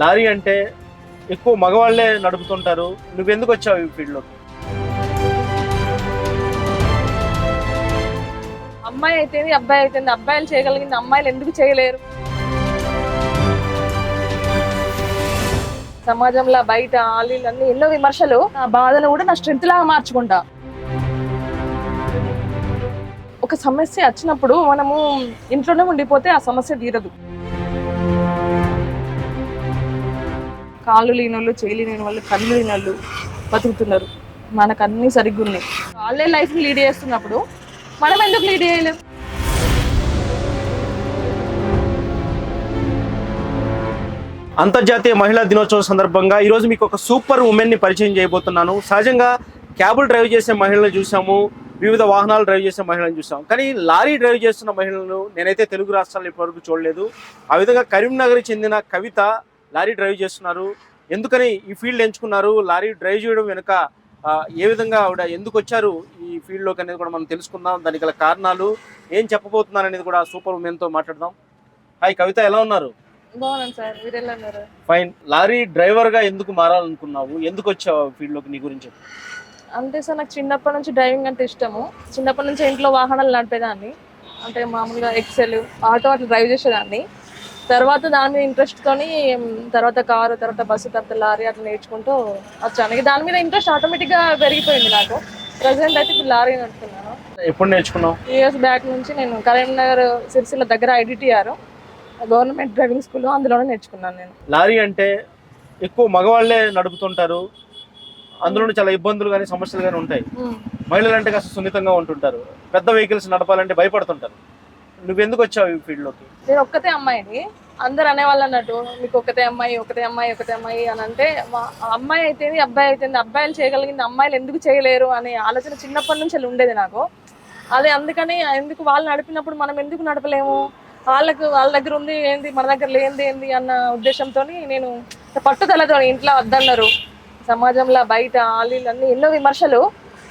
Lorry అంటే ఎక్కువ మగవాళ్ళే నడుపుతుంటారు. నువ్వెందుకు వచ్చావు ఈ ఫీల్డ్లోకి అమ్మాయి అయితే అబ్బాయి అయితేంది అబ్బాయిలు చేయగలిగింది అమ్మాయిలు ఎందుకు చేయలేరు? సమాజంలో బయట ఆలీలు అన్ని ఎన్నో విమర్శలు ఆ బాధను కూడా నా స్ట్రెంత్ లాగా మార్చుకుంటా. ఒక సమస్య వచ్చినప్పుడు మనము ఇంట్లోనే ఉండిపోతే ఆ సమస్య తీరదు. కాళ్ళు లేని వాళ్ళు చేయలేని వాళ్ళు కళ్ళు లేని వాళ్ళు బతుకుతున్నారు. మనకు అన్ని సరిగ్గా ఉన్నాయి వాళ్ళే లైఫ్ని లీడ్ చేస్తున్నప్పుడు మనం ఎందుకు లీడ్ చేయలేము అంతర్జాతీయ మహిళా దినోత్సవం సందర్భంగా ఈరోజు మీకు ఒక సూపర్ ఉమెన్ని పరిచయం చేయబోతున్నాను. సహజంగా క్యాబులు డ్రైవ్ చేసే మహిళలను చూసాము వివిధ వాహనాలు డ్రైవ్ చేసే మహిళలను చూసాం. కానీ లారీ డ్రైవ్ చేస్తున్న మహిళలను నేనైతే తెలుగు రాష్ట్రాల్లో ఇప్పటివరకు చూడలేదు. ఆ విధంగా కరీంనగర్కి చెందిన కవిత లారీ డ్రైవ్ చేస్తున్నారు. ఎందుకని ఈ ఫీల్డ్ ఎంచుకున్నారు? లారీ డ్రైవ్ చేయడం వెనుక ఏ విధంగా ఆవిడ ఎందుకు వచ్చారు? ఈ ఫీల్డ్లోకి అనేది కూడా మనం తెలుసుకుందాం. దానికి గల కారణాలు ఏం చెప్పబోతున్నారు అనేది కూడా సూపర్ ఉమెన్తో మాట్లాడదాం. హాయ్ కవిత ఎలా ఉన్నారు? ఫైన్. లారీ డ్రైవర్గా ఎందుకు మారాలనుకున్నావు? ఎందుకు వచ్చావు ఫీల్డ్లోకి నీ గురించి. అంటే సార్ నాకు చిన్నప్పటి నుంచి డ్రైవింగ్ అంటే ఇష్టము. చిన్నప్పటి నుంచి ఇంట్లో వాహనాలు నడిపేదాన్ని. అంటే మామూలుగా ఎక్సెల్ ఆటో అట్లా డ్రైవ్ చేసేదాన్ని. తర్వాత దాని మీద ఇంట్రెస్ట్ తోని తర్వాత కారు తర్వాత బస్సు తర్వాత లారీ అట్లా నేర్చుకుంటూ వచ్చాను. దాని మీద ఇంట్రెస్ట్ ఆటోమేటిక్గా పెరిగిపోయింది నాకు. ప్రజెంట్ అయితే ఇప్పుడు లారీ నడుపుతున్నాను ఎప్పుడు నేర్చుకున్నావు? ఇయర్స్ బ్యాక్ నుంచి నేను కరీంనగర్ సిరిసిల్ల దగ్గర ఐడిటిఆర్ గవర్నమెంట్ డ్రైవింగ్ స్కూల్ అందులోనే నేర్చుకున్నాను నేను. లారీ అంటే ఎక్కువ మగవాళ్ళే నడుపుతుంటారు. అందులో చాలా ఇబ్బందులు కానీ సమస్యలు కానీ ఉంటాయి. మహిళలు అంటే కాస్త సున్నితంగా ఉంటుంటారు. పెద్ద వెహికల్స్ నడపాలంటే భయపడుతుంటారు. నువ్వెందుకు వచ్చావు ఈ ఫీల్డ్లోకి నేను ఒక్కతే అమ్మాయిని. అందరు అనేవాళ్ళు అన్నట్టు మీకు ఒకతే అమ్మాయి ఒకతే అమ్మాయి ఒకతే అమ్మాయి అని అంటే అమ్మాయి అయితేంది అబ్బాయి అయితేంది అబ్బాయిలు చేయగలిగింది అమ్మాయిలు ఎందుకు చేయలేరు అనే ఆలోచన చిన్నప్పటి నుంచి అలా ఉండేది నాకు. అదే అందుకని ఎందుకు వాళ్ళు నడిపినప్పుడు మనం ఎందుకు నడపలేము? వాళ్ళకు వాళ్ళ దగ్గర ఉంది ఏంది మన దగ్గర లేనిది ఏంది అన్న ఉద్దేశంతో నేను పట్టుదలతో ఇంట్లో వద్దన్నారు సమాజంలో బయట వాళ్ళు అన్ని ఎన్నో విమర్శలు.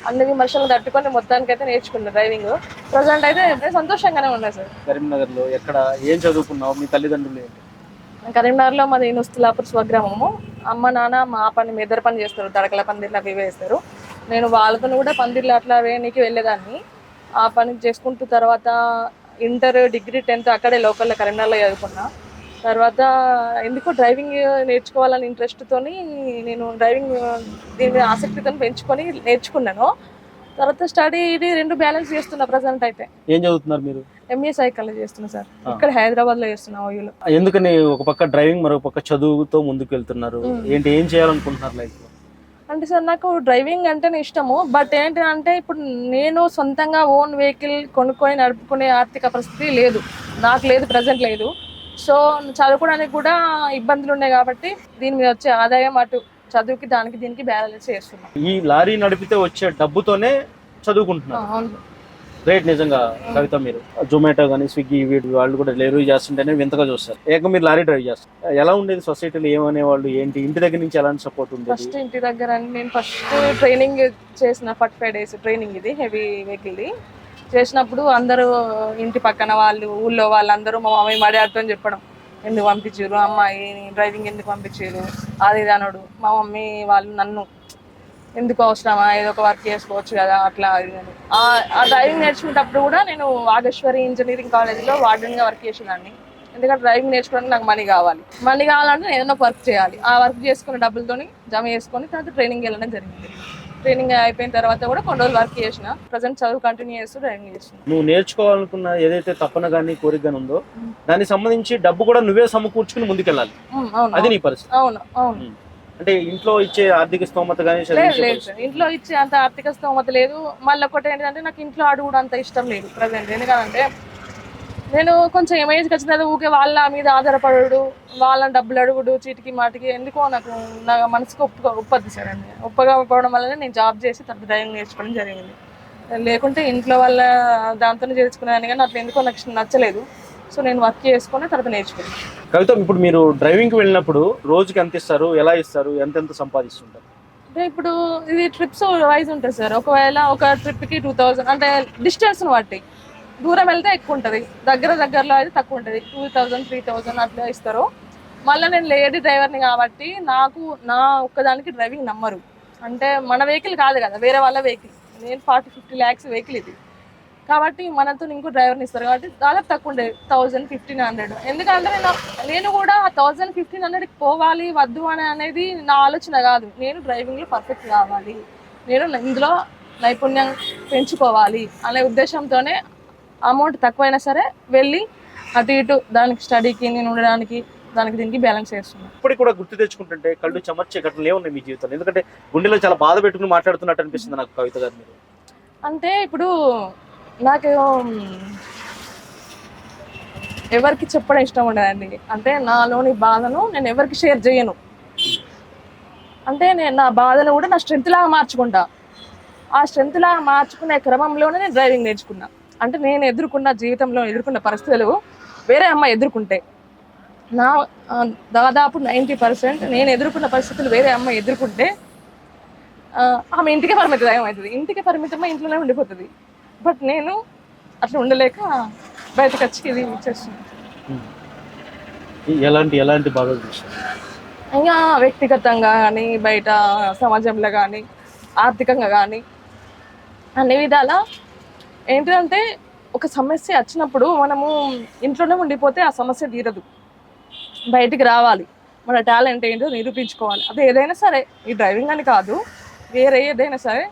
అన్ని విమర్శలు తట్టుకొని మొత్తానికైతే నేర్చుకున్నాను డ్రైవింగ్. ప్రజెంట్ అయితే సంతోషంగానే ఉన్నా సార్. కరీంనగర్లో ఎక్కడ ఏం చదువుకున్నావు? మీ తల్లిదండ్రులు ఏంటి? కరీంనగర్లో మాది నుస్తులాపూర్ స్వగ్రామము. అమ్మ నాన్న మా పని మెదర్ పని చేస్తారు. తడకల పందిర్లు అవి వేస్తారు. నేను వాళ్ళతో కూడా పందిర్లు అట్లా వేయడానికి వెళ్ళేదాన్ని. ఆ పని చేసుకుంటూ తర్వాత ఇంటర్ డిగ్రీ టెన్త్ అక్కడే లోకల్లో కరీంనగర్లో చదువుకున్నా. తర్వాత ఎందుకో డ్రైవింగ్ నేర్చుకోవాలని ఇంట్రెస్ట్తోని నేను డ్రైవింగ్ దీని మీద ఆసక్తితో పెంచుకొని నేర్చుకున్నాను. తర్వాత స్టడీ ఇది రెండు బ్యాలెన్స్ చేస్తున్నా ప్రజెంట్ అయితే. ఏం చదువుతున్నారు మీరు? ఎంఏ సైకాలజీ చేస్తున్నా సార్. ఇక్కడ హైదరాబాద్లో చేస్తున్నా ఓయూలో ఎందుకని ఒక పక్క డ్రైవింగ్ మరో పక్క చదువుతో ముందుకు వెళ్తున్నారు ఏంటి ఏం చేయాలనుకుంటున్నారు లైఫ్లో అంటే సార్ నాకు డ్రైవింగ్ అంటేనే ఇష్టము. బట్ ఏంటి అంటే ఇప్పుడు నేను సొంతంగా ఓన్ వెహికల్ కొనుక్కొని నడుపుకునే ఆర్థిక పరిస్థితి లేదు. నాకు లేదు ప్రజెంట్ లేదు. సో చదువుకోవడానికి కూడా ఇబ్బందులు ఉన్నాయి కాబట్టి దీని మీద వచ్చే ఆదాయం అటు చదువుకి దానికి దీనికి బ్యాలెన్స్ చేస్తున్నాం. ఈ లారీ నడిపితే వచ్చే డబ్బుతోనే చదువుకుంటున్నారు. అవును. గ్రేట్ నిజంగా కవిత మీరు. జొమాటో కానీ స్విగ్గీ వీటి వాళ్ళు కూడా డెలివరీ చేస్తుంటేనే వింతగా చూస్తారు. ఏక మీరు లారీ డ్రైవ్ చేస్తారు. ఎలా ఉండేది సొసైటీలో ఏమనేవాళ్ళు ఏంటి? ఇంటి దగ్గర నుంచి ఎలాంటి సపోర్ట్ ఉండేది? ఫస్ట్ ఇంటి దగ్గర నేను ఫస్ట్ ట్రైనింగ్ చేసిన ఫార్టీ ఫైవ్ డేస్ ట్రైనింగ్ ఇది హెవీ వెహికల్ది. చేసినప్పుడు అందరూ ఇంటి పక్కన వాళ్ళు ఊళ్ళో వాళ్ళందరూ మా మమ్మీ మా చెప్పడం. ఎందుకు పంపించారు అమ్మాయి డ్రైవింగ్ ఎందుకు పంపించారు అది ఇది అనడు. మా మమ్మీ వాళ్ళు నన్ను ఎందుకు అవసరమా? ఏదో ఒక వర్క్ చేసుకోవచ్చు కదా అట్లా అది ఆ- డ్రైవింగ్ నేర్చుకునేటప్పుడు కూడా నేను వాగేశ్వరి ఇంజనీరింగ్ కాలేజ్లో వార్డెన్గా వర్క్ చేసేదాన్ని. ఎందుకంటే డ్రైవింగ్ నేర్చుకోవడానికి నాకు మనీ కావాలి. మనీ కావాలంటే నేను ఏదైనా వర్క్ చేయాలి. ఆ వర్క్ చేసుకున్న డబ్బులతోని జమ చేసుకొని తర్వాత ట్రైనింగ్ వెళ్ళడం జరిగింది. ట్రైనింగ్ అయిపోయిన తర్వాత కూడా కొన్ని రోజులు వర్క్ చేసిన. ప్రజెంట్ చదువు కంటిన్యూ చేస్తూ డ్రైవింగ్ చేసిన నువ్వు నేర్చుకోవాలనుకున్న ఏదైతే తపన కానీ కోరిక కానీ ఉందో దానికి సంబంధించి డబ్బు కూడా నువ్వే సమకూర్చుకుని ముందుకెళ్ళాలి. అది నీ పరిస్థితి. అవును అవును. అంటే ఇంట్లో ఇచ్చే ఆర్థిక స్తోమత కానీ లేదు లేదు. సార్ ఇంట్లో ఇచ్చే అంత ఆర్థిక స్తోమత లేదు. మళ్ళీ ఒకటి ఏంటంటే నాకు ఇంట్లో ఆడు కూడా అంత ఇష్టం లేదు. ప్రజెంట్ ఎందుకంటే నేను కొంచెం ఏమేజ్కి వచ్చిన తర్వాత ఊకే వాళ్ళ మీద ఆధారపడు వాళ్ళని డబ్బులు అడుగుడు చీటికి మాటికి ఎందుకో నాకు నా మనసుకు ఒప్పుగా ఒప్పద్ది సార్ అండి ఒప్పగా పోవడం వల్లనే నేను జాబ్ చేసి తర్వాత డ్రైవింగ్ నేర్చుకోవడం జరిగింది. లేకుంటే ఇంట్లో వాళ్ళ దాంతోనే చేసుకునేదాన్ని కానీ అట్లా ఎందుకో నాకు నచ్చలేదు. సో నేను వర్క్ చేసుకొని తర్వాత నేర్చుకున్నాను. కవిత ఇప్పుడు మీరు డ్రైవింగ్కి వెళ్ళినప్పుడు రోజుకి ఎంత ఇస్తారు ఎలా ఇస్తారు ఎంత ఎంత సంపాదిస్తుంటారు? అంటే ఇప్పుడు ఇది ట్రిప్స్ వైజ్ ఉంటుంది సార్. ఒకవేళ ఒక ట్రిప్కి టూ థౌజండ్ అంటే డిస్టెన్స్ని బట్టి. దూరం వెళ్తే ఎక్కువ ఉంటుంది. దగ్గర దగ్గరలో అయితే తక్కువ ఉంటుంది. టూ థౌజండ్ త్రీ థౌజండ్ అట్లా ఇస్తారు. మళ్ళీ నేను లేడీ డ్రైవర్ని కాబట్టి నాకు నా ఒక్కదానికి డ్రైవింగ్ నమ్మరు. అంటే మన వెహికల్ కాదు కదా వేరే వాళ్ళ వెహికల్. నేను ఫార్టీ ఫిఫ్టీ ల్యాక్స్ వెహికల్ ఇది. కాబట్టి మనతో ఇంకో డ్రైవర్ని ఇస్తారు. కాబట్టి దాదాపు తక్కువ ఉండే థౌజండ్ ఫిఫ్టీన్ హండ్రెడ్ ఎందుకంటే నేను నేను కూడా థౌజండ్ ఫిఫ్టీన్ హండ్రెడ్కి పోవాలి వద్దు అని అనేది నా ఆలోచన కాదు. నేను డ్రైవింగ్లో పర్ఫెక్ట్ కావాలి. నేను ఇందులో నైపుణ్యం పెంచుకోవాలి అనే ఉద్దేశంతోనే అమౌంట్ తక్కువైనా సరే వెళ్ళి అటు ఇటు దానికి స్టడీకి నేను ఉండడానికి దానికి దీనికి బ్యాలెన్స్ చేస్తున్నాను ఇప్పటికి కూడా గుర్తు తెచ్చుకుంటుంటే కళ్ళు చెమర్చే ఘటనలు ఏమున్నాయి మీ జీవితంలో? ఎందుకంటే గుండెలో చాలా బాధ పెట్టుకుని మాట్లాడుతున్నట్టు అనిపిస్తుంది నాకు కవిత గారు మీరు. అంటే ఇప్పుడు నాకు ఎవరికి చెప్పడం ఇష్టం ఉండదండి. అంటే నాలోని బాధను నేను ఎవరికి షేర్ చేయను. అంటే నేను నా బాధను కూడా నా స్ట్రెంత్ లాగా మార్చుకుంటా. ఆ స్ట్రెంత్ లాగా మార్చుకునే క్రమంలోనే నేను డ్రైవింగ్ నేర్చుకున్నా. అంటే నేను ఎదుర్కొన్న జీవితంలో ఎదుర్కొన్న పరిస్థితులు వేరే అమ్మాయి ఎదుర్కొంటే. నా దాదాపు నైంటీ పర్సెంట్ నేను ఎదుర్కొన్న పరిస్థితులు వేరే అమ్మాయి ఎదుర్కొంటే ఆమె ఇంటికే పరిమితం అవుతుంది ఇంటికి పరిమితమై ఇంట్లోనే ఉండిపోతుంది. బట్ నేను అట్లా ఉండలేక బయటకు వచ్చి ఇది చేస్తున్నాను ఎలాంటి ఎలాంటి బాధలు ఇంకా వ్యక్తిగతంగా కానీ బయట సమాజంలో కానీ ఆర్థికంగా కానీ అన్ని విధాల ఏంటంటే ఒక సమస్య వచ్చినప్పుడు మనము ఇంట్లోనే ఉండిపోతే ఆ సమస్య తీరదు. బయటికి రావాలి. మన టాలెంట్ ఏంటో నిరూపించుకోవాలి. అది ఏదైనా సరే ఈ డ్రైవింగ్ అని కాదు వేరే ఏదైనా సరే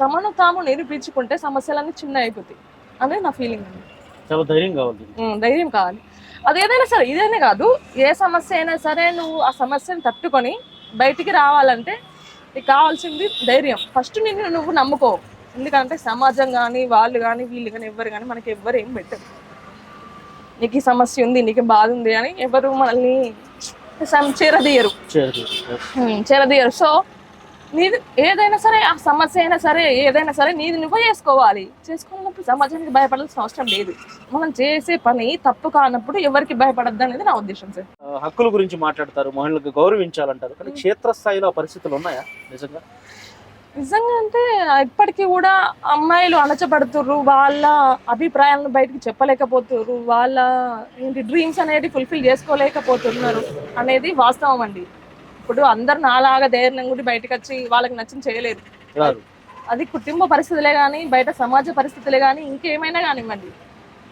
తమను తాము నిరూపించుకుంటే సమస్యలన్నీ చిన్న అయిపోతాయి అనేది నా ఫీలింగ్ అండి. చాలా ధైర్యం కావాలి ధైర్యం కావాలి. అది ఏదైనా సరే ఇదైనా కాదు ఏ సమస్య అయినా సరే నువ్వు ఆ సమస్యను తట్టుకొని బయటికి రావాలంటే నీకు కావాల్సింది ధైర్యం. ఫస్ట్ నిన్ను నువ్వు నమ్ముకో. ఎందుకంటే సమాజం కానీ వాళ్ళు కానీ వీళ్ళు కానీ ఎవరు కానీ మనకి ఎవ్వరు ఏం పెట్టరు. నీకు ఈ సమస్య ఉంది నీకు బాధ ఉంది అని ఎవరు మనల్ని చేరదీయరు. చేరదీయరు. సో నీది ఏదైనా సరే ఆ సమస్య అయినా సరే ఏదైనా సరే నీది నువ్వే చేసుకోవాలి. చేసుకున్నప్పుడు సమాజానికి భయపడాల్సిన అవసరం లేదు. మనం చేసే పని తప్పు కానప్పుడు ఎవరికి భయపడద్దు అనేది నా ఉద్దేశం సార్. హక్కుల గురించి మాట్లాడతారు మహిళలకు గౌరవించాలంటారు. కానీ క్షేత్రస్థాయిలో పరిస్థితులు ఉన్నాయా? నిజంగా? నిజంగా అంటే ఇప్పటికీ కూడా అమ్మాయిలు అణచబడుతుర్రు వాళ్ళ అభిప్రాయాలను బయటికి చెప్పలేకపోతుర్రు వాళ్ళ ఏంటి డ్రీమ్స్ అనేది ఫుల్ఫిల్ చేసుకోలేకపోతున్నారు అనేది వాస్తవం అండి. ఇప్పుడు అందరు నాలాగా ధైర్యం కూడా బయటకు వచ్చి వాళ్ళకి నచ్చిన చేయలేరు రాదు. అది కుటుంబ పరిస్థితులే కానీ బయట సమాజ పరిస్థితులే కానీ ఇంకేమైనా కానివ్వండి.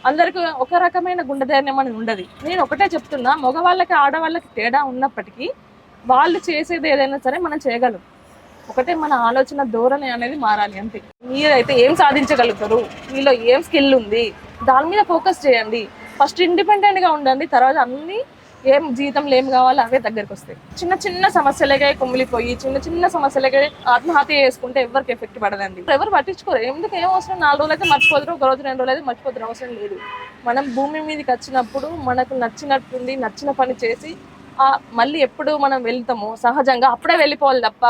అందరికి ఒక రకమైన గుండె ధైర్యం అని ఉండదు. నేను ఒకటే చెప్తున్నా మగవాళ్ళకి ఆడవాళ్ళకి తేడా ఉన్నప్పటికీ వాళ్ళు చేసేది ఏదైనా సరే మనం చేయగలం. ఒకటే మన ఆలోచన ధోరణి అనేది మారాలి అంతే. మీరైతే ఏం సాధించగలుగుతారు? మీలో ఏం స్కిల్ ఉంది? దాని మీద ఫోకస్ చేయండి. ఫస్ట్ ఇండిపెండెంట్గా ఉండండి తర్వాత అన్ని ఏం జీవితంలో ఏం కావాలో అవే దగ్గరికి వస్తాయి. చిన్న చిన్న సమస్యలకే కుమిలిపోయి చిన్న చిన్న సమస్యలకే ఆత్మహత్య చేసుకుంటే ఎవరికి ఎఫెక్ట్ పడదండి. ఎవరు పట్టించుకోరు. ఎందుకు ఏం అవసరం? నాలుగు రోజులు అయితే మర్చిపోతారు ఒక రోజు రెండు రోజులు అయితే మర్చిపోతారు అవసరం లేదు. మనం భూమి మీదకి వచ్చినప్పుడు మనకు నచ్చినట్టుంది నచ్చిన పని చేసి మళ్ళీ ఎప్పుడు మనం వెళ్తామో సహజంగా అప్పుడే వెళ్ళిపోవాలి తప్ప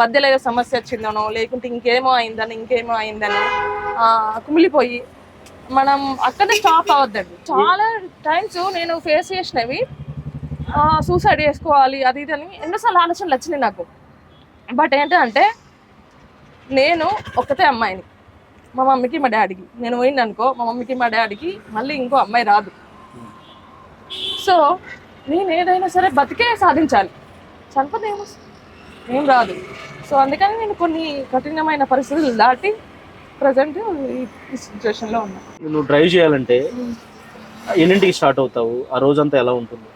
మధ్యలో ఏదో సమస్య వచ్చిందనో లేకుంటే ఇంకేమో అయిందని ఇంకేమో అయిందని కుమిలిపోయి మనం అక్కడే స్టాప్ అవ్వద్దండి. చాలా టైమ్స్ నేను ఫేస్ చేసినవి సూసైడ్ చేసుకోవాలి అది ఇది అని ఎన్నోసార్లు ఆలోచనలు వచ్చినాయి నాకు. బట్ ఏంటంటే నేను ఒక్కతే అమ్మాయిని. మా మమ్మీకి మా డాడీకి నేను పోయింది అనుకో మా మమ్మీకి మా డాడీకి మళ్ళీ ఇంకో అమ్మాయి రాదు. సో నేను ఏదైనా సరే బతికే సాధించాలి. చనిపోతే ఏమొస్తుంది? ఏం రాదు. సో అందుకని నేను కొన్ని కఠినమైన పరిస్థితులు దాటి ప్రజెంట్ ఈ సిచ్యువేషన్లో ఉన్నా. నువ్వు డ్రైవ్ చేయాలంటే ఎన్నింటికి స్టార్ట్ అవుతావు? ఆ రోజంతా ఎలా ఉంటుంది?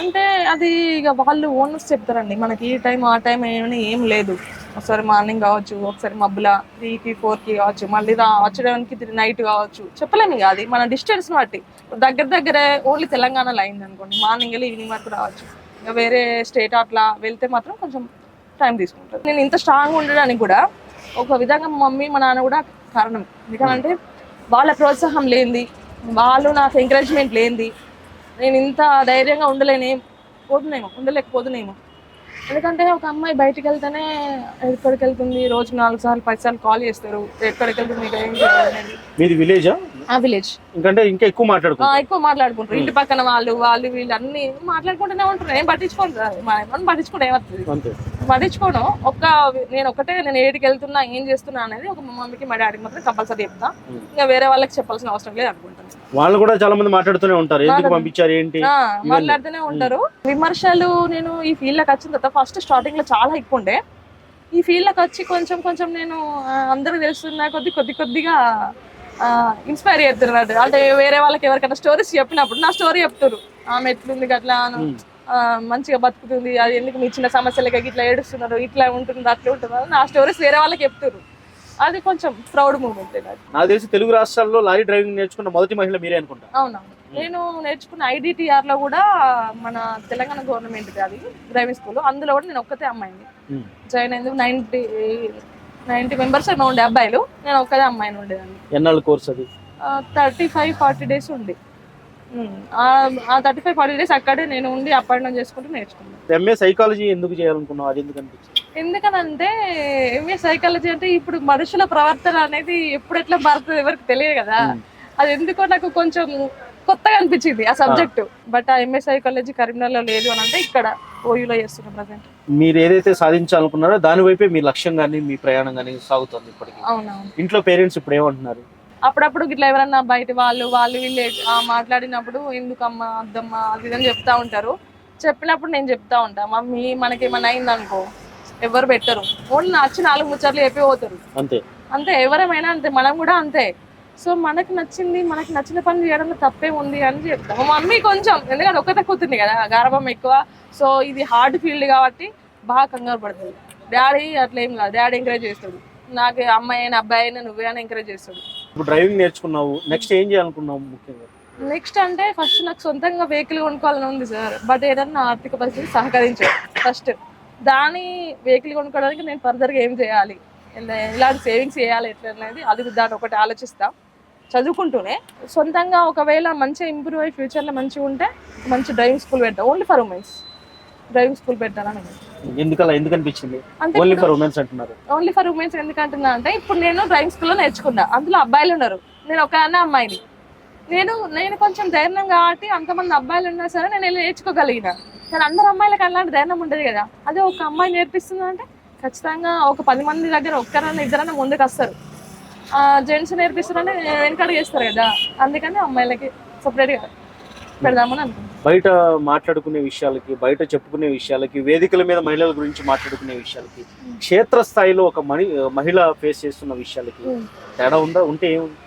అంటే అది ఇక వాళ్ళు ఓనర్స్ చెప్తారండి మనకి ఈ టైం ఆ టైం ఏమని ఏం లేదు. ఒకసారి మార్నింగ్ కావచ్చు ఒకసారి మబ్బుల త్రీకి ఫోర్కి కావచ్చు మళ్ళీ రా వచ్చడానికి నైట్ కావచ్చు. చెప్పలేము ఇక అది. మన డిస్టెన్స్ బట్టి. దగ్గర దగ్గరే ఓన్లీ తెలంగాణలో అయింది అనుకోండి మార్నింగ్ వెళ్ళి ఈవినింగ్ వరకు రావచ్చు. ఇక వేరే స్టేట్ అట్లా వెళ్తే మాత్రం కొంచెం టైం తీసుకుంటుంది నేను ఇంత స్ట్రాంగ్ ఉండడానికి కూడా ఒక విధంగా మా మమ్మీ మా నాన్న కూడా కారణం. ఎందుకంటే వాళ్ళ ప్రోత్సాహం లేనిది వాళ్ళు నాకు ఎంకరేజ్మెంట్ లేనిది నేను ఇంత ధైర్యంగా ఉండలేనేం పోతున్నామో ఉండలేకపోతున్నామో ఎందుకంటే ఒక అమ్మాయి బయటికి వెళ్తేనే ఎక్కడికి వెళ్తుంది? రోజు నాలుగు సార్లు పది సార్లు కాల్ చేస్తారు. ఎక్కడికి వెళ్తుంది? మీకు ఏం చేయాలి అనేది మీది విలేజా ఆ విలేజ్. ఇంకంటే ఇంకా ఎక్కువ మాట్లాడుకుంటాం ఎక్కువ మాట్లాడుకుంటారు. ఇంటి పక్కన వాళ్ళు వాళ్ళు వీళ్ళు అన్ని మాట్లాడుకుంటూనే ఉంటారు ఏం పట్టించుకోండి మనం పట్టించుకుంటే ఏమవుతుంది పట్టించుకోను. ఒక్క నేను ఒకటే నేను ఏడికి వెళ్తున్నా ఏం చేస్తున్నా అనేది ఒక మా మమ్మీకి మా డాడీకి మాత్రం కంపల్సరీ చెప్తా. ఇంకా వేరే వాళ్ళకి చెప్పాల్సిన అవసరం లేదు అనుకుంటాను. వాళ్ళు కూడా చాలా మంది మాట్లాడుతూనే ఉంటారు. ఎందుకు పంపించారు ఏంటి? మాట్లాడుతూనే ఉంటారు. విమర్శలు నేను ఈ ఫీల్డ్లోకి వచ్చిన తర్వాత ఫస్ట్ స్టార్టింగ్లో చాలా ఎక్కువ ఉండే. ఈ ఫీల్డ్లోకి వచ్చి కొంచెం కొంచెం నేను అందరికి తెలుస్తున్న కొద్ది కొద్ది కొద్దిగా ఇన్స్పైర్ చేస్తున్నారు అంటే వేరే వాళ్ళకి ఎవరికైనా స్టోరీస్ చెప్పినప్పుడు నా స్టోరీ చెప్తారు ఆమె ఎట్లుంది అట్లా మంచిగా బతుకుతుంది అది ఎందుకు మీ చిన్న సమస్యలకి ఇట్లా ఏడుస్తున్నారు ఇట్లా ఉంటుంది అట్లా ఉంటుంది నా స్టోరీస్ వేరే వాళ్ళకి చెప్తారు అది కొంచెం ప్రౌడ్ మూమెంట్ నాకు. తెలిసి తెలుగు రాష్ట్రాల్లో లారీ డ్రైవింగ్ నేర్చుకున్న మొదటి మహిళ మీరే అనుకుంటా. అవునవును. నేను నేర్చుకున్న ఐడిటిఆర్లో కూడా మన తెలంగాణ గవర్నమెంట్ అది డ్రైవింగ్ స్కూల్ అందులో కూడా నేను ఒక్కతే అమ్మాయిని. జాయిన్ అయింది నైన్టీ నైన్టీ మెంబర్స్ ఏమో ఉండే అబ్బాయిలు. నేను ఒక్కదే అమ్మాయిని ఉండేదాన్ని. ఎన్నాళ్ళ కోర్స్ అది? థర్టీ ఫైవ్ ఫార్టీ డేస్ ఉంది ఆ- ఆ థర్టీ ఫైవ్ ఫార్టీ డేస్ అక్కడే నేను ఉండి అప్ అండ్ డౌన్ చేసుకుంటూ నేర్చుకున్నాను. ఎంఏ సైకాలజీ ఎందుకు చేయాలనుకున్నావు? అది ఎందుకు అనిపించింది? ఎందుకనంటే ఎంఏ సైకాలజీ అంటే ఇప్పుడు మనుషుల ప్రవర్తన అనేది ఎప్పుడు ఎట్లా మారుతుంది ఎవరికి తెలియదు కదా. అది ఎందుకో నాకు కొంచెం కొత్తగా అనిపించింది ఆ సబ్జెక్ట్. బట్ ఆ ఎంఏ సైకాలజీ కరీంనగర్లో లేదు అని అంటే ఇక్కడ ఓయూలో చేస్తున్నాం ప్రజెంట్. మీరు ఏదైతే సాధించాలనుకున్నారో దాని వైపే మీ లక్ష్యం కానీ మీ ప్రయాణం కానీ సాగుతుంది ఇప్పటికి. ఇంట్లో పేరెంట్స్ ఇప్పుడు ఏమంటున్నారు? అప్పుడప్పుడు ఇట్లా ఎవరన్నా బయట వాళ్ళు వాళ్ళు వీళ్ళు మాట్లాడినప్పుడు ఎందుకమ్మా అద్దమ్మా అది ఇది అని చెప్తా ఉంటారు. చెప్పినప్పుడు నేను చెప్తా ఉంటా మమ్మీ మనకి ఏమైనా అయిందనుకో ఎవరు పెట్టరు. ఓన్లీ నచ్చి నాలుగు ముచ్చట్లు చెప్పి పోతారు. అంతే. అంతే ఎవరమైనా అంతే మనం కూడా అంతే. సో మనకు నచ్చింది మనకి నచ్చిన పని చేయడంలో తప్పే ఉంది అని చెప్తాం. మా మమ్మీ కొంచెం ఎందుకంటే ఒక్కతే కూతుంది కదా గారభం ఎక్కువ. సో ఇది హార్డ్ ఫీల్డ్ కాబట్టి బాగా కంగారు పడుతుంది. డాడీ అట్లా ఏం కాదు. డాడీ ఎంకరేజ్ చేస్తాడు. నాకు అమ్మాయి అయినా అబ్బాయి అయినా నువ్వే అని ఎంకరేజ్ చేస్తాడు. ఇప్పుడు డ్రైవింగ్ నేర్చుకున్నావు. నెక్స్ట్ ఏం చేయాలనుకున్నావు ముఖ్యంగా? నెక్స్ట్ అంటే ఫస్ట్ నాకు సొంతంగా వెహికల్ కొనుక్కోవాలని ఉంది సార్ బట్ ఏదన్నా ఆర్థిక పరిస్థితి సహకరించదు ఫస్ట్ దాని వెహికల్ కొనుక్కోవడానికి నేను ఫర్దర్గా ఏం చేయాలి? ఎలాంటి సేవింగ్స్ చేయాలి ఎట్లా అనేది అది దాని ఒకటి ఆలోచిస్తా. చదువుకుంటూనే సొంతంగా ఒకవేళ మంచిగా ఇంప్రూవ్ అయ్యి ఫ్యూచర్లో మంచిగా ఉంటే మంచి డ్రైవింగ్ స్కూల్ పెడతా. Only for women's driving school పెట్టాలని. ఎందుకలా? ఎందుకు అనిపించింది ఓన్లీ ఫర్ ఉమెన్స్ అంటున్నారు. ఓన్లీ ఫర్ ఉమెన్స్ ఎందుకంటున్నా అంటే ఇప్పుడు నేను డ్రైవింగ్ స్కూల్లో నేర్చుకున్నా. అందులో అబ్బాయిలు ఉన్నారు. నేను ఒక అమ్మాయిని. నేను నేను కొంచెం ధైర్యం కాబట్టి అంతమంది అబ్బాయిలు ఉన్నా సరే నేను నేర్చుకోగలిగిన. కానీ అందరు అమ్మాయిలకు అలాంటి ధైర్యం ఉండదు కదా. అదే ఒక అమ్మాయి నేర్పిస్తుంది అంటే ఖచ్చితంగా ఒక పది మంది దగ్గర ఒక్కరన్నా ఇద్దరన్నా ముందుకు వస్తారు. జెంట్స్ నేర్పిస్తారంటే వెనకడుగు చేస్తారు కదా. అందుకని అమ్మాయిలకి సపరేట్గా పెడదామని అనుకుంటున్నాను. బయట మాట్లాడుకునే విషయాలకి బయట చెప్పుకునే విషయాలకి వేదికల మీద మహిళల గురించి మాట్లాడుకునే విషయాలకి క్షేత్ర స్థాయిలో ఒక మణి మహిళ ఫేస్ చేస్తున్న విషయాలకి. తేడా ఉందా? ఉంటే ఏముంది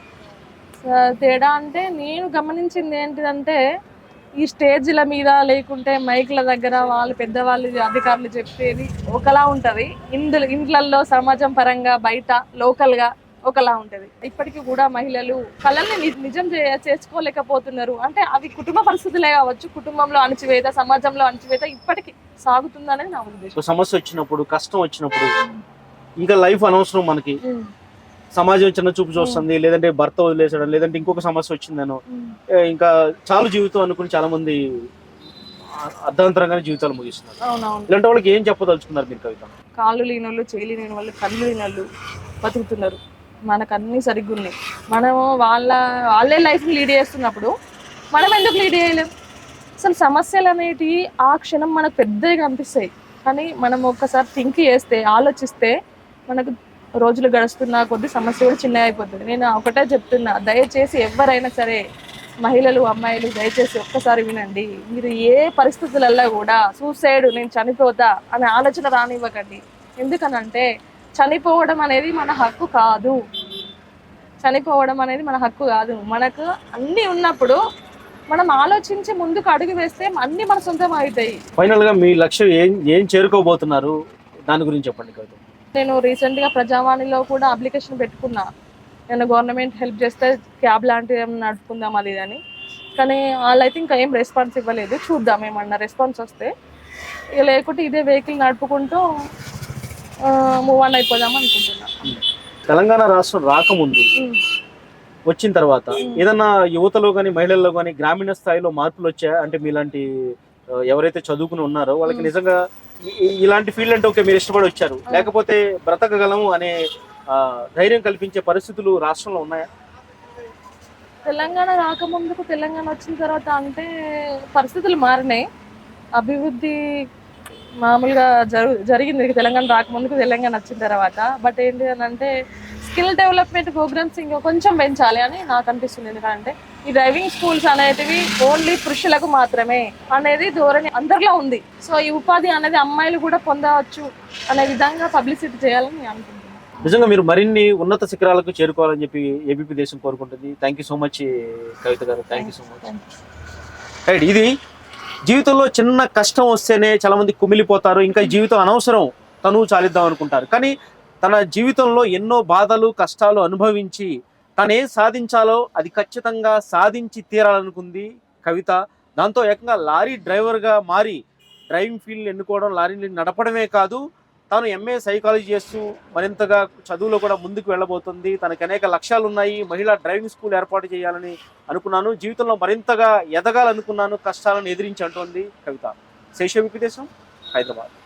తేడా అంటే నేను గమనించింది ఏంటిదంటే ఈ స్టేజ్ల మీద లేకుంటే మైక్ల దగ్గర వాళ్ళు పెద్దవాళ్ళు అధికారులు చెప్పేది ఒకలా ఉంటది. ఇందులో ఇండ్లల్లో సమాజం పరంగా బయట లోకల్గా ఒకలా ఉంటది. ఇప్పటికీ కూడా మహిళలు కళల్ని నిజం చేసుకోలేకపోతున్నారు. అంటే అవి కుటుంబ పరిస్థితులే కావచ్చు కుటుంబంలో అణచివేత సమాజంలో అణచివేత ఇప్పటికీ సాగుతుందనేది నా ఉద్దేశం. సమస్య వచ్చినప్పుడు కష్టం వచ్చినప్పుడు ఇంకా లైఫ్ అనవసరం మనకి. సమాజం చిన్న చూపు చూస్తుంది లేదంటే భర్త వదిలేసడం లేదంటే ఇంకొక సమస్య వచ్చిందనో. ఇంకా చాలు జీవితం అనుకుని చాలా మంది అర్ధాంతరంగానే జీవితాలు ముగిస్తున్నారు. ఇలాంటి వాళ్ళకి ఏం చెప్పదలుచుకున్నారు మీరు కవిత? కాళ్ళు లేని వాళ్ళు చేయి లేని వాళ్ళు కళ్ళు లేని వాళ్ళు బతుకుతున్నారు. మనకు అన్నీ సరిగ్గా ఉన్నాయి మనము వాళ్ళ వాళ్ళే లైఫ్ని లీడ్ చేస్తున్నప్పుడు మనం ఎందుకు లీడ్ చేయలేం? అసలు సమస్యలు అనేటివి ఆ క్షణం మనకు పెద్దగా అనిపిస్తాయి. కానీ మనం ఒక్కసారి థింక్ చేస్తే ఆలోచిస్తే మనకు రోజులు గడుస్తున్న కొద్ది సమస్య కూడా చిన్నగా అయిపోతుంది నేను ఒకటే చెప్తున్నా దయచేసి ఎవరైనా సరే మహిళలు అమ్మాయిలు దయచేసి ఒక్కసారి వినండి. మీరు ఏ పరిస్థితులలో కూడా సూసైడ్ నేను చనిపోతా అనే ఆలోచన రానివ్వకండి. ఎందుకనంటే చనిపోవడం అనేది మన హక్కు కాదు. చనిపోవడం అనేది మన హక్కు కాదు. మనకు అన్నీ ఉన్నప్పుడు మనం ఆలోచించి ముందుకు అడుగు వేస్తే అన్నీ మన సొంతం అవుతాయి. ఫైనల్గా మీ లక్ష్యం ఏం ఏం చేరుకోబోతున్నారు? దాని గురించి చెప్పండి కవిత నేను రీసెంట్గా ప్రజావాణిలో కూడా అప్లికేషన్ పెట్టుకున్నా. నేను గవర్నమెంట్ హెల్ప్ చేస్తే క్యాబ్ లాంటివి ఏమైనా నడుపుకుందాం అది అని. కానీ వాళ్ళైతే ఇంకా ఏం రెస్పాన్స్ ఇవ్వలేదు. చూద్దాం ఏమన్నా రెస్పాన్స్ వస్తే. ఇక లేకుంటే ఇదే వెహికల్ నడుపుకుంటూ మూవ్ ఆన్ అయిపోదాం అనుకుంటున్నా తెలంగాణ రాష్ట్రం రాకముందు. వచ్చిన తర్వాత ఏదన్నా యువతలో కానీ మహిళల్లో కానీ గ్రామీణ స్థాయిలో మార్పులు వచ్చాయా అంటే మీలాంటి ఎవరైతే చదువుకుని ఉన్నారో వాళ్ళకి. నిజంగా ఇలాంటి ఫీల్డ్ అంటే ఓకే మీరు ఇష్టపడి వచ్చారు. లేకపోతే బ్రతకగలము అనే ధైర్యం కల్పించే పరిస్థితులు రాష్ట్రంలో ఉన్నాయా తెలంగాణ రాకముందుకు తెలంగాణ వచ్చిన తర్వాత అంటే పరిస్థితులు మారినాయి అభివృద్ధి మామూలుగా జరు జరిగింది తెలంగాణ రాకముందుకు తెలంగాణ వచ్చిన తర్వాత. బట్ ఏంటి అని అంటే స్కిల్ డెవలప్మెంట్ ప్రోగ్రామ్స్ ఇంకా కొంచెం పెంచాలి అని నాకు అనిపిస్తుంది. ఎందుకంటే ఈ డ్రైవింగ్ స్కూల్స్ అనేటివి ఓన్లీ పురుషులకు మాత్రమే అనేది ధోరణి అందరిలో ఉంది. సో ఈ ఉపాధి అనేది అమ్మాయిలు కూడా పొందవచ్చు అనే విధంగా పబ్లిసిటీ చేయాలని నేను అనుకుంటున్నాను. నిజంగా మీరు మరిన్ని ఉన్నత శిఖరాలకు చేరుకోవాలని చెప్పి ఏబీపీ దేశం కోరుకుంటుంది. Thank you so much Kavitha గారు. Thank you so much right ఇది జీవితంలో చిన్న కష్టం వస్తేనే చాలా మంది కుమిలిపోతారు. ఇంకా ఈ జీవితం అనవసరం. తను చాలిద్దాం అనుకుంటారు. కానీ తన జీవితంలో ఎన్నో బాధలు కష్టాలు అనుభవించి తను ఏం సాధించాలో అది ఖచ్చితంగా సాధించి తీరాలనుకుంది కవిత. దాంతో ఏకంగా లారీ డ్రైవర్గా మారి డ్రైవింగ్ ఫీల్డ్ ఎన్నుకోవడం లారీని నడపడమే కాదు తాను ఎంఏ సైకాలజీ చేస్తూ మరింతగా చదువులో కూడా ముందుకు వెళ్ళబోతుంది. తనకి అనేక లక్ష్యాలు ఉన్నాయి మహిళా డ్రైవింగ్ స్కూల్ ఏర్పాటు చేయాలని అనుకున్నాను. జీవితంలో మరింతగా ఎదగాలనుకున్నాను. కష్టాలను ఎదిరించి అంటోంది కవిత. శేషవిపి హైదరాబాద్.